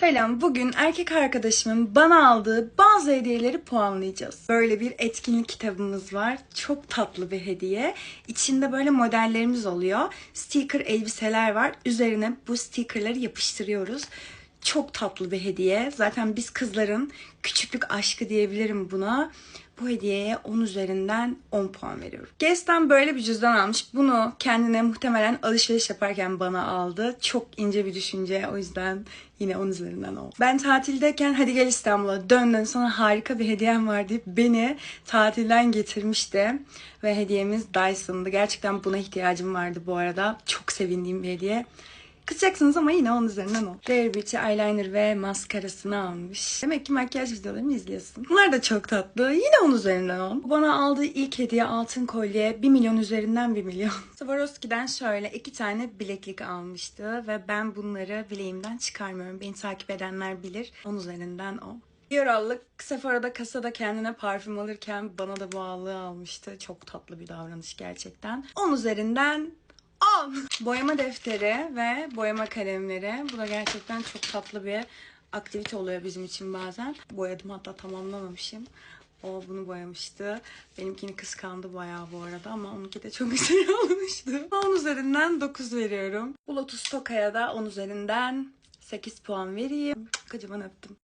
Selam. Bugün erkek arkadaşımın bana aldığı bazı hediyeleri puanlayacağız. Böyle bir etkinlik kitabımız var. Çok tatlı bir hediye. İçinde böyle modellerimiz oluyor. Sticker elbiseler var. Üzerine bu stickerları yapıştırıyoruz. Çok tatlı bir hediye. Zaten biz kızların küçüklük aşkı diyebilirim buna. Bu hediyeye 10 üzerinden 10 puan veriyorum. Guess'ten böyle bir cüzdan almış. Bunu kendine muhtemelen alışveriş yaparken bana aldı. Çok ince bir düşünce. O yüzden yine 10 üzerinden 10. Ben tatildeyken hadi gel İstanbul'a döndün sana harika bir hediyem var deyip beni tatilden getirmişti. Ve hediyemiz Dyson'dı. Gerçekten buna ihtiyacım vardı bu arada. Çok sevindiğim bir hediye. Kızacaksınız ama yine 10 üzerinden 10. Rare Beauty eyeliner ve maskarasını almış. Demek ki makyaj videolarımı izliyorsun. Bunlar da çok tatlı. Yine 10 üzerinden 10. Bana aldığı ilk hediye altın kolye 1 milyon üzerinden 1 milyon. Swarovski'den şöyle iki tane bileklik almıştı ve ben bunları bileğimden çıkarmıyorum. Beni takip edenler bilir. 10 üzerinden 10. Yarallık Sephora'da kasada kendine parfüm alırken bana da bu allığı almıştı. Çok tatlı bir davranış gerçekten. 10 üzerinden 10. Boyama defteri ve boyama kalemleri. Bu da gerçekten çok tatlı bir aktivite oluyor bizim için bazen. Boyadım hatta tamamlamamışım. O bunu boyamıştı. Benimkini kıskandı bayağı bu arada ama onunki de çok güzel olmuştu. 10 üzerinden 9 veriyorum. Bu Lotus Toka'ya da 10 üzerinden 8 puan vereyim. Kocaman öptüm.